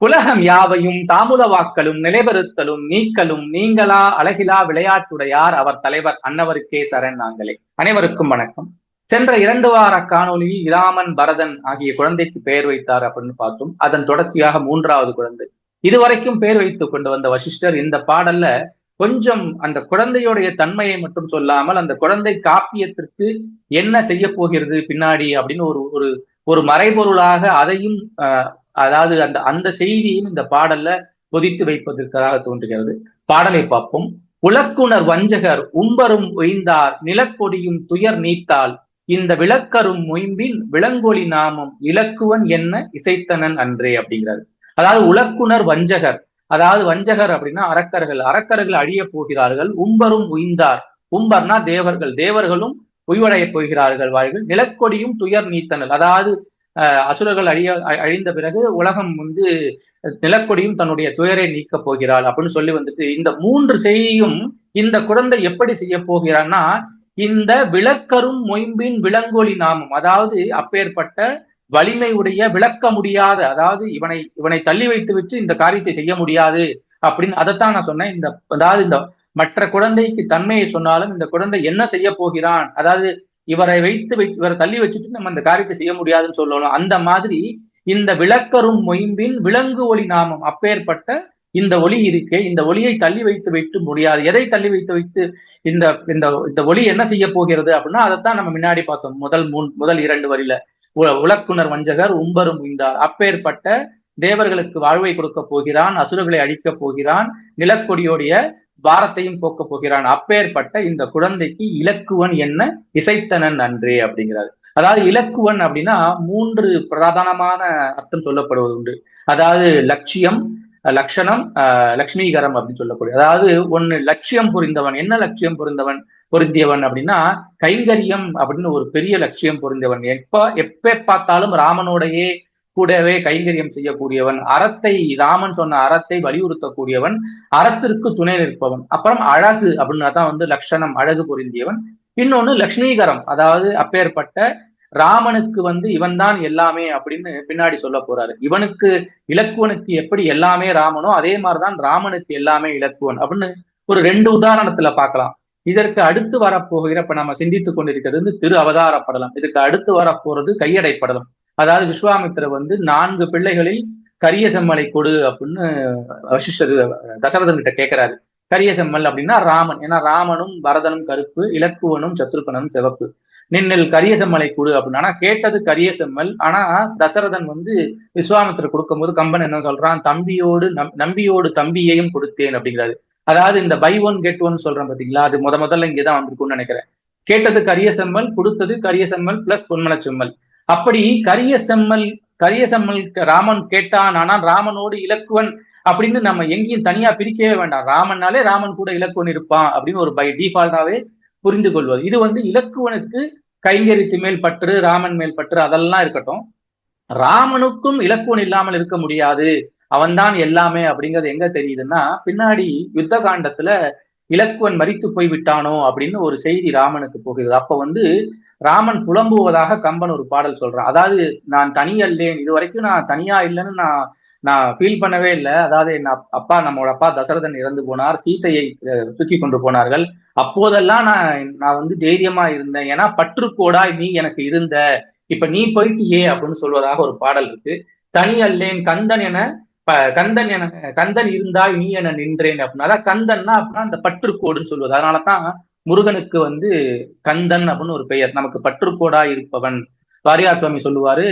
உலகம் யாவையும் தாமுல வாக்களும் நிலைபெறுத்தலும் நீக்கலும் நீங்களா அழகிலா விளையாட்டுடையார் அவர் தலைவர் அன்னவருக்கே சரண் நாங்களே. அனைவருக்கும் வணக்கம். சென்ற இரண்டு வார காணொலியில் இராமன் பரதன் ஆகிய குழந்தைக்கு பெயர் வைத்தார் அப்படின்னு பார்த்தோம். அதன் தொடர்ச்சியாக மூன்றாவது குழந்தை. இதுவரைக்கும் பெயர் வைத்துக் கொண்டு வந்த வசிஷ்டர் இந்த பாடல்ல கொஞ்சம் அந்த குழந்தையுடைய தன்மையை மட்டும் சொல்லாமல் அந்த குழந்தை காப்பியத்திற்கு என்ன செய்ய போகிறது பின்னாடி அப்படின்னு ஒரு ஒரு ஒரு மறைபொருளாக அதையும் அதாவது அந்த அந்த செய்தியும் இந்த பாடல்ல பொதித்து வைப்பதற்காக தோன்றுகிறது. பாடலை பார்ப்போம். உலக்குணர் வஞ்சகர் உம்பரும் ஒய்ந்தார் நிலக்கொடியும் துயர் நீத்தால் இந்த விளக்கரும் மொயம்பின் விளங்கொலி நாமம் இலக்குவன் என்ன இசைத்தனன் அன்றே அப்படிங்கிறாரு. அதாவது உலக்குணர் வஞ்சகர் அதாவது வஞ்சகர் அப்படின்னா அரக்கர்கள் அரக்கர்கள் அழிய போகிறார்கள் உம்பரும் உய்ந்தார். உம்பர்னா தேவர்கள் தேவர்களும் உய்வடைய போகிறார்கள் வாழ்கள் நிலக்கொடியும் துயர் நீத்தனல் அதாவது அசுரர்கள் அழிய அழிந்த பிறகு உலகம் வந்து நிலக்கொடியும் தன்னுடைய துயரை நீக்கப் போகிறாள் அப்படின்னு சொல்லி வந்துட்டு இந்த மூன்று செய்தியும் இந்த குழந்தை எப்படி செய்ய போகிறான்னா இந்த விளக்கரும் மொயம்பின் விலங்கொலி நாமம் அதாவது அப்பேற்பட்ட வலிமை உடைய விளக்க முடியாத அதாவது இவனை இவனை தள்ளி வைத்து விட்டு இந்த காரியத்தை செய்ய முடியாது அப்படின்னு அதைத்தான் நான் சொன்னேன். இந்த அதாவது இந்த மற்ற குழந்தைக்கு தன்மையை சொன்னாலும் இந்த குழந்தை என்ன செய்ய போகிறான்? அதாவது இவரை வைத்து இவரை தள்ளி வச்சுட்டு நம்ம இந்த காரியத்தை செய்ய முடியாதுன்னு சொல்லணும். அந்த மாதிரி இந்த விளக்கரும் மொயம்பின் விலங்கு ஒளி நாமம் அப்பேற்பட்ட இந்த ஒளி இருக்கே இந்த ஒளியை தள்ளி வைத்து வைத்து முடியாது. எதை தள்ளி வைத்து வைத்து இந்த இந்த இந்த ஒளி என்ன செய்ய போகிறது அப்படின்னா அதைத்தான் நம்ம முன்னாடி பார்த்தோம். முதல் மூன் முதல் இரண்டு வரியில. உலக்குணர் வஞ்சகர் உம்பரும் உய்ந்தார். அப்பேற்பட்ட தேவர்களுக்கு வாழ்வை கொடுக்க போகிறான் அசுரர்களை அழிக்கப் போகிறான் நிலக்கொடியோடைய பாரத்தையும் போக்க போகிறான். அப்பேற்பட்ட இந்த குழந்தைக்கு இலக்குவன் என்ன? இசைத்தனன் அன்றே அப்படிங்கிறாரு. அதாவது இலக்குவன் அப்படின்னா மூன்று பிரதானமான அர்த்தம் சொல்லப்படுவது உண்டு. அதாவது லட்சியம் லட்சணம் லக்ஷ்மீகரம் அப்படின்னு சொல்லக்கூடிய அதாவது ஒன்னு லட்சியம் புரிந்தவன் என்ன லட்சியம் புரிந்தவன்? பொருந்தியவன் அப்படின்னா கைங்கரியம் அப்படின்னு ஒரு பெரிய லட்சியம் பொருந்தவன். எப்ப எப்ப பார்த்தாலும் ராமனோடையே கூடவே கைங்கரியம் செய்யக்கூடியவன் அறத்தை ராமன் சொன்ன அறத்தை வலியுறுத்தக்கூடியவன் அறத்திற்கு துணை நிற்பவன். அப்புறம் அழகு அப்படின்னு தான் வந்து லட்சணம் அழகு பொருந்தியவன். இன்னொன்னு லக்ஷ்மீகரம் அதாவது அப்பேற்பட்ட ராமனுக்கு வந்து இவன் தான் எல்லாமே அப்படின்னு பின்னாடி சொல்ல போறாரு. இவனுக்கு இலக்குவனுக்கு எப்படி எல்லாமே ராமனோ அதே மாதிரிதான் ராமனுக்கு எல்லாமே இலக்குவன் அப்படின்னு ஒரு ரெண்டு உதாரணத்துல பார்க்கலாம். இதற்கு அடுத்து வரப்போகிற இப்ப நம்ம சிந்தித்துக் கொண்டிருக்கிறது வந்து திரு அவதார படலம். இதுக்கு அடுத்து வரப்போறது கையடை அதாவது விஸ்வாமித்திர வந்து நான்கு பிள்ளைகளில் கரிய செம்மலை கொடு அப்படின்னு வசிஷ்டர் தசரதன் கிட்ட கேட்கிறாரு கரிய செம்மல் அப்படின்னா ராமன். ஏன்னா ராமனும் பரதனும் கருப்பு இலக்குவனும் சத்ருகனும் சிவப்பு. நின்னில் கரிய செம்மலை கொடு அப்படின்னு ஆனா கேட்டது கரிய செம்மல். ஆனா தசரதன் வந்து விஸ்வாமித்திர கொடுக்கும்போது கம்பன் என்ன சொல்றான்? தம்பியோடு நம்பியோடு தம்பியையும் கொடுத்தேன் அப்படிங்கிறாரு. அதாவது இந்த பை ஒன் கெட் ஒன் சொல்றேன் பாத்தீங்களா? அது முத முதல்ல இங்கேதான் வந்திருக்கும்னு நினைக்கிறேன். கேட்டது கரிய செம்மல் கொடுத்தது கரிய செம்மல் பிளஸ் பொன்மலை செம்மல். அப்படி கரிய செம்மல் கரிய செம்மல் ராமன் கேட்டான் ஆனால் ராமனோடு இலக்குவன் அப்படின்னு நம்ம எங்கேயும் தனியா பிரிக்கவே வேண்டாம். ராமன்னாலே ராமன் கூட இலக்குவன் இருப்பான் அப்படின்னு ஒரு பை டிஃபால்ட்டாவே புரிந்து கொள்வது. இது வந்து இலக்குவனுக்கு கைங்கரித்து மேல் பற்று ராமன் மேல் பற்று அதெல்லாம் இருக்கட்டும். ராமனுக்கும் இலக்குவன் இல்லாமல் இருக்க முடியாது. அவன்தான் எல்லாமே அப்படிங்கிறது எங்க தெரியுதுன்னா பின்னாடி யுத்த காண்டத்துல இலக்குவன் மறித்து போய் விட்டானோ அப்படின்னு ஒரு செய்தி ராமனுக்கு போகிறது அப்ப வந்து ராமன் புலம்புவதாக கம்பன் ஒரு பாடல் சொல்றான். அதாவது நான் தனி அல்லேன் இது வரைக்கும் நான் தனியா இல்லைன்னு நான் நான் ஃபீல் பண்ணவே இல்லை. அதாவது என் அப்பா நம்மளோட அப்பா தசரதன் இறந்து போனார் சீத்தையை தூக்கி கொண்டு போனார்கள். அப்போதெல்லாம் நான் நான் வந்து தைரியமா இருந்தேன். ஏன்னா பற்றுக்கோடாய் நீ எனக்கு இருந்த இப்ப நீ போயிட்டியே அப்படின்னு சொல்வதாக ஒரு பாடல் இருக்கு. தனி அல்லேன் கந்தன் என கந்தன் என கந்தன் இருந்தால் நீ என நின்றேன் அப்படின்னா. அதான் கந்தன்னா அப்படின்னா அந்த பற்றுக்கோடுன்னு சொல்வது. அதனாலதான் முருகனுக்கு வந்து கந்தன் அப்படின்னு ஒரு பெயர். நமக்கு பற்றுக்கோடா இருப்பவன். வாரியார் சுவாமி சொல்லுவாரு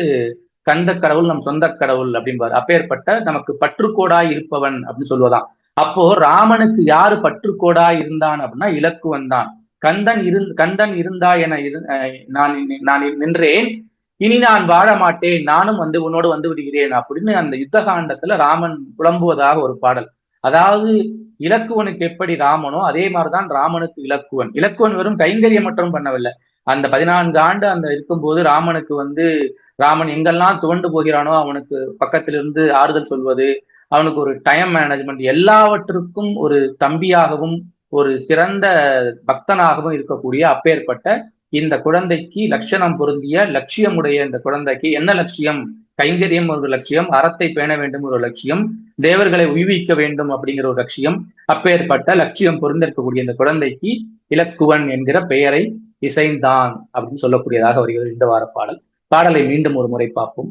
கந்த கடவுள் நம் சொந்த கடவுள் அப்படின்பாரு அப்பேற்பட்ட நமக்கு பற்றுக்கோடா இருப்பவன் அப்படின்னு சொல்லுவதான். அப்போ ராமனுக்கு யாரு பற்றுக்கோடா இருந்தான் அப்படின்னா இலக்குவன் தான். கந்தன் இரு கந்தன் இருந்தா என இரு நான் நான் நின்றேன். இனி நான் வாழ மாட்டேன். நானும் வந்து உன்னோடு வந்து விடுகிறேன் அப்படின்னு அந்த யுத்த காண்டத்துல ராமன் புலம்புவதாக ஒரு பாடல். அதாவது இலக்குவனுக்கு எப்படி ராமனோ அதே மாதிரிதான் ராமனுக்கு இலக்குவன். இலக்குவன் வெறும் கைங்கரியம் மட்டும் பண்ணவில்லை. அந்த பதினான்கு ஆண்டு அந்த இருக்கும்போது ராமனுக்கு வந்து ராமன் எங்கெல்லாம் துவண்டு போகிறானோ அவனுக்கு பக்கத்திலிருந்து ஆறுதல் சொல்வது அவனுக்கு ஒரு டைம் மேனேஜ்மெண்ட் எல்லாவற்றுக்கும் ஒரு தம்பியாகவும் ஒரு சிறந்த பக்தனாகவும் இருக்கக்கூடிய அப்பேற்பட்ட இந்த குழந்தைக்கு லட்சணம் பொருந்திய லட்சியமுடைய இந்த குழந்தைக்கு என்ன லட்சியம்? கைங்கரியம் ஒரு லட்சியம் அறத்தை பேண வேண்டும் ஒரு லட்சியம் தேவர்களை உய்விக்க வேண்டும் அப்படிங்கிற ஒரு லட்சியம் அப்பேற்பட்ட லட்சியம் பொருந்திருக்கக்கூடிய இந்த குழந்தைக்கு இலக்குவன் என்கிற பெயரை இசைந்தான் அப்படின்னு சொல்லக்கூடியதாக வருகிறது இந்த வார பாடல். பாடலை மீண்டும் ஒரு முறை பார்ப்போம்.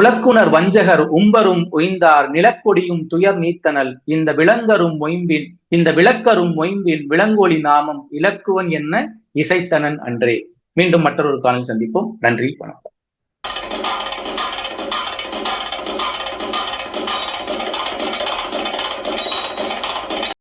உலக்குனர் வஞ்சகர் உம்பரும் உய்ந்தார் நிலக்கொடியும் துயர் நீத்தனல் இந்த விலங்கரும் மொயம்பின் இந்த விளக்கரும் மொயம்பின் விளங்கோலி நாமம் இலக்குவன் என்ன? இசைத்தனன் அன்றே. மீண்டும் மற்றொரு காலம் சந்திப்போம். நன்றி வணக்கம்.